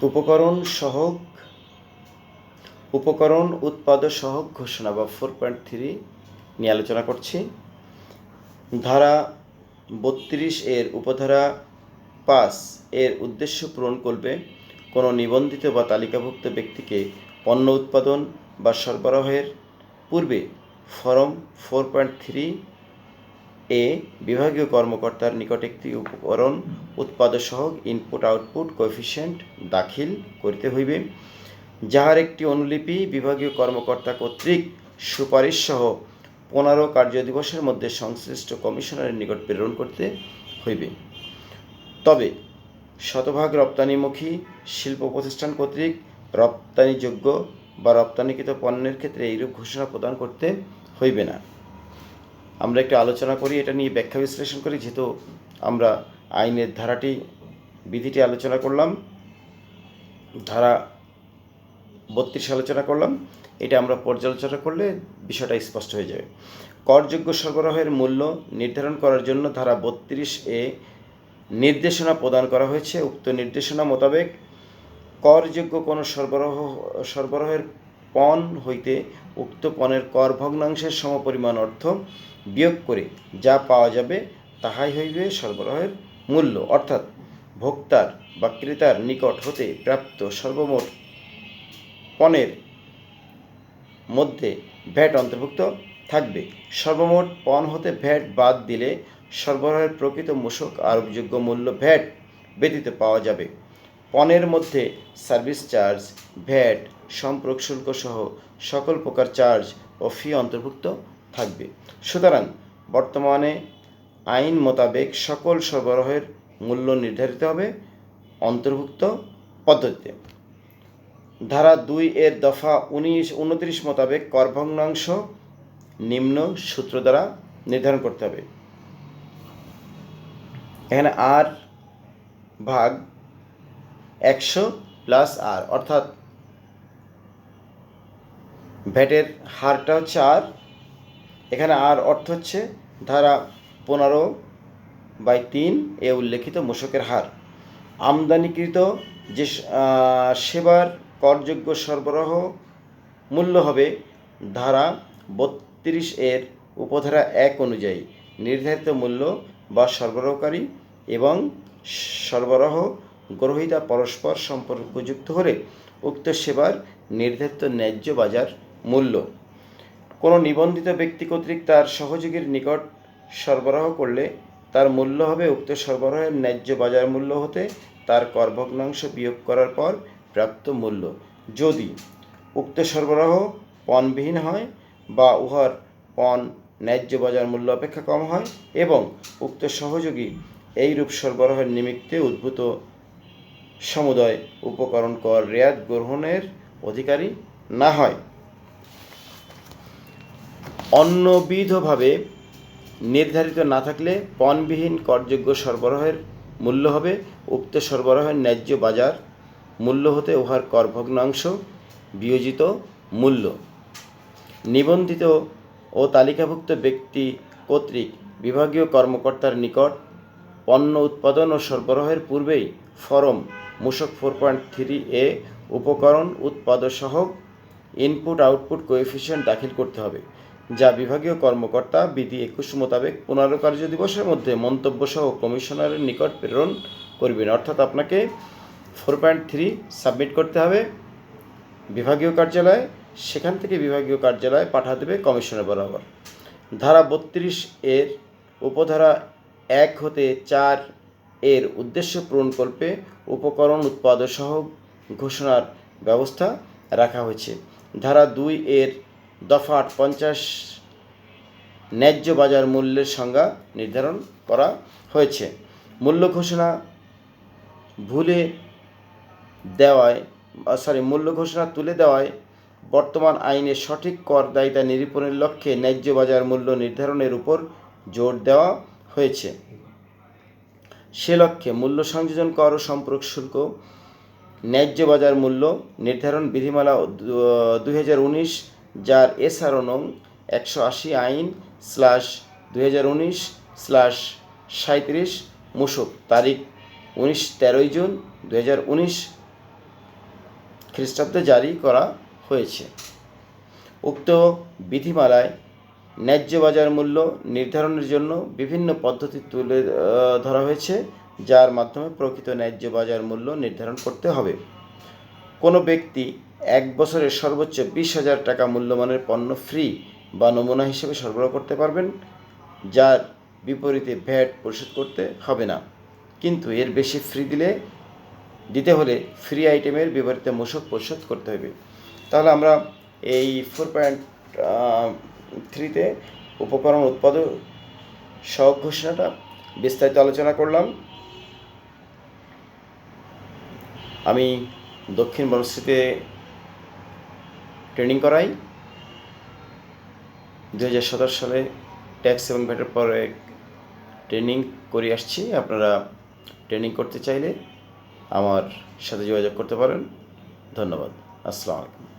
উপকরণ সহক, উপকরণ উৎপাদ সহক ঘোষণা বা ফোর পয়েন্ট থ্রি নিয়ে আলোচনা করছি। ধারা বত্রিশ এর উপধারা পাঁচ এর উদ্দেশ্য পূরণ করবে কোনো নিবন্ধিত বা তালিকাভুক্ত ব্যক্তিকে পণ্য উৎপাদন বা সরবরাহের পূর্বে ফরম ফোর পয়েন্ট থ্রি এ বিভাগীয় কর্মকর্তার নিকট একটি উপকরণ উৎপাদসহ ইনপুট আউটপুট কোএফিসিয়েন্ট দাখিল করিতে হইবে, যাহার একটি অনুলিপি বিভাগীয় কর্মকর্তা কর্তৃক সুপারিশ সহ পনেরো কার্যদিবসের মধ্যে সংশ্লিষ্ট কমিশনারের নিকট প্রেরণ করতে হইবে। তবে শতভাগ রপ্তানিমুখী শিল্প প্রতিষ্ঠান কর্তৃক রপ্তানিযোগ্য বা রপ্তানিকৃত পণ্যের ক্ষেত্রে এইরূপ ঘোষণা প্রদান করতে হইবে না। আমরা একটু আলোচনা করি, এটা নিয়ে ব্যাখ্যা বিশ্লেষণ করি, যেহেতু আমরা আইনের ধারাটি, বিধিটি আলোচনা করলাম, ধারা বত্রিশ আলোচনা করলাম, এটা আমরা পর্যালোচনা করলে বিষয়টা স্পষ্ট হয়ে যাবে। করযোগ্য সরবরাহের মূল্য নির্ধারণ করার জন্য ধারা বত্রিশ এ নির্দেশনা প্রদান করা হয়েছে। উক্ত নির্দেশনা মোতাবেক করযোগ্য কোনো সরবরাহ, সরবরাহের পণ হইতে উক্ত পণের কর ভগ্নাংশের সমপরিমাণ অর্থ বিয়োগ করে যা পাওয়া যাবে তাহাই হইবে সরবরাহের মূল্য। অর্থাৎ ভোক্তার বা ক্রেতার নিকট হতে প্রাপ্ত সর্বমোট পণের মধ্যে ভ্যাট অন্তর্ভুক্ত থাকবে। সর্বমোট পণ হতে ভ্যাট বাদ দিলে সরবরাহের প্রকৃত মূসক আরোপযোগ্য মূল্য ভ্যাট ব্যতীত পাওয়া যাবে। পণের মধ্যে সার্ভিস চার্জ, ভ্যাট, সম্পর্ক শুল্ক সহ সকল প্রকার চার্জ ও ফি অন্তর্ভুক্ত থাকবে। সুতরাং বর্তমানে আইন মোতাবেক সকল সরবরাহের মূল্য নির্ধারিত হবে অন্তর্ভুক্ত পদ্ধতিতে। ধারা দুই এর দফা উনিশ, উনত্রিশ মোতাবেক কর ভগ্নাংশ নিম্ন সূত্র দ্বারা নির্ধারণ করতে হবে। এখানে আর ভাগ একশো প্লাস আর অর্থাৎ ভ্যাটের হারটা হচ্ছে আর এখানে আর অর্থ হচ্ছে ধারা পনেরো বাই তিন এ উল্লেখিত মূসকের হার। আমদানিকৃত যে সেবার করযোগ্য সরবরাহ মূল্য হবে ধারা বত্রিশ এর উপধারা এক অনুযায়ী নির্ধারিত মূল্য বা সরবরাহকারী এবং সরবরাহ গ্রহীতা পরস্পর সম্পর্কযুক্ত হলে উক্ত সেবার নির্ধারিত ন্যায্য বাজার মূল্য। কোনো নিবন্ধিত ব্যক্তি কর্তৃক তার সহযোগীর নিকট সরবরাহ করলে তার মূল্য হবে উক্ত সরবরাহের ন্যায্য বাজার মূল্য হতে তার করভগ্নাংশ বিয়োগ করার পর প্রাপ্ত মূল্য। যদি উক্ত সরবরাহ পণবিহীন হয় বা উহার পণ ন্যায্য বাজার মূল্য অপেক্ষা কম হয় এবং উক্ত সহযোগী এইরূপ সরবরাহের নিমিত্তে উদ্ভূত সমুদয় উপকরণ কর রেয়াত গ্রহণের অধিকারী না হয়। অন্যবিধভাবে নির্ধারিত না থাকলে পণবিহীন করযোগ্য সরবরাহের মূল্য হবে উক্ত সরবরাহের ন্যায্য বাজার মূল্য হতে উহার কর ভগ্নাংশ বিয়োজিত মূল্য। নিবন্ধিত ও তালিকাভুক্ত ব্যক্তি কর্তৃক বিভাগীয় কর্মকর্তার নিকট পণ্য উৎপাদন ও সরবরাহের পূর্বেই ফরম মূসক ফোর পয়েন্ট থ্রি এ উপকরণ উৎপাদসহ ইনপুট আউটপুট কোএফিসিয়েন্ট দাখিল করতে হবে, যা বিভাগীয় কর্মকর্তা বিধি একুশ মোতাবেক পনেরো কার্য দিবসের মধ্যে মন্তব্য সহ কমিশনারের নিকট প্রেরণ করবেন। অর্থাৎ আপনাকে ফোর পয়েন্ট থ্রি সাবমিট করতে হবে। বিভাগীয় কার্যালয়ে, সেখান থেকে বিভাগীয় কার্যালয়ে পাঠা দেবে কমিশনের বরাবর। ধারা বত্রিশ এর উপধারা এক হতে চার এর উদ্দেশ্য পূরণকল্পে উপকরণ উৎপাদসহ ঘোষণার ব্যবস্থা রাখা হয়েছে। ধারা দুই এর দফা আট পঞ্চাশ ন্যায্য বাজার মূল্যের সংজ্ঞা নির্ধারণ করা হয়েছে। মূল্য ঘোষণা ভুলে দেওয়ায়, সরি, মূল্য ঘোষণা তুলে দেওয়ায় বর্তমান আইনের সঠিক কর দায়িতা নিরূপণের লক্ষ্যে ন্যায্য বাজার মূল্য নির্ধারণের উপর জোর দেওয়া হয়েছে। সে লক্ষ্যে মূল্য সংযোজন কর সম্পর্ক শুল্ক, ন্যায্য বাজার মূল্য নির্ধারণ বিধিমালা দুই হাজার উনিশ, যার এসআরও নং একশো আশি আইন স্ল্যাশ দুই হাজার উনিশ স্ল্যাশ সাঁত্রিশ মুসক, তারিখ উনিশ তেরোই জুন দু হাজার উনিশ খ্রিস্টাব্দে জারি করা হয়েছে। উক্ত বিধিমালায় ন্যায্য বাজার মূল্য নির্ধারণের জন্য বিভিন্ন পদ্ধতি তুলে ধরা হয়েছে, যার মাধ্যমে প্রকৃত ন্যায্য বাজার মূল্য নির্ধারণ করতে হবে। কোনো ব্যক্তি এক বছরের সর্বোচ্চ বিশ হাজার টাকা মূল্যমানের পণ্য ফ্রি বা নমুনা হিসেবে সরবরাহ করতে পারবেন, যার বিপরীতে ভ্যাট পরিশোধ করতে হবে না। কিন্তু এর বেশি ফ্রি দিলে, দিতে হলে ফ্রি আইটেমের বিপরীতে মূসক পরিশোধ করতে হবে। তাহলে আমরা এই ফোর পয়েন্ট থ্রিতে উপকরণ উৎপাদক সহগ ঘোষণাটা বিস্তারিত আলোচনা করলাম। আমি দক্ষিণ বনশ্রীতে ট্রেনিং করাই। দু হাজার সতেরো সালে ট্যাক্স এবং ভ্যাটের পরে ট্রেনিং করে আসছি। আপনারা ট্রেনিং করতে চাইলে আমার সাথে যোগাযোগ করতে পারেন। ধন্যবাদ। আসসালামু আলাইকুম।